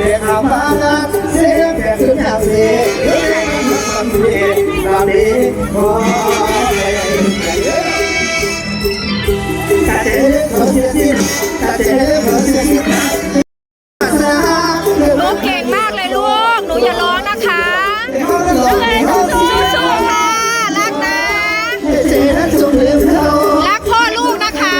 เด็กเาบ้านเสียงแก่สีด็อนเสียที่เจ๊ขอเสียที่ลูกเก่งมากเลยลูก หนูอย่าร้องนะคะลูกสู้ๆค่ะ รักนะ รักพ่อลูกนะคะ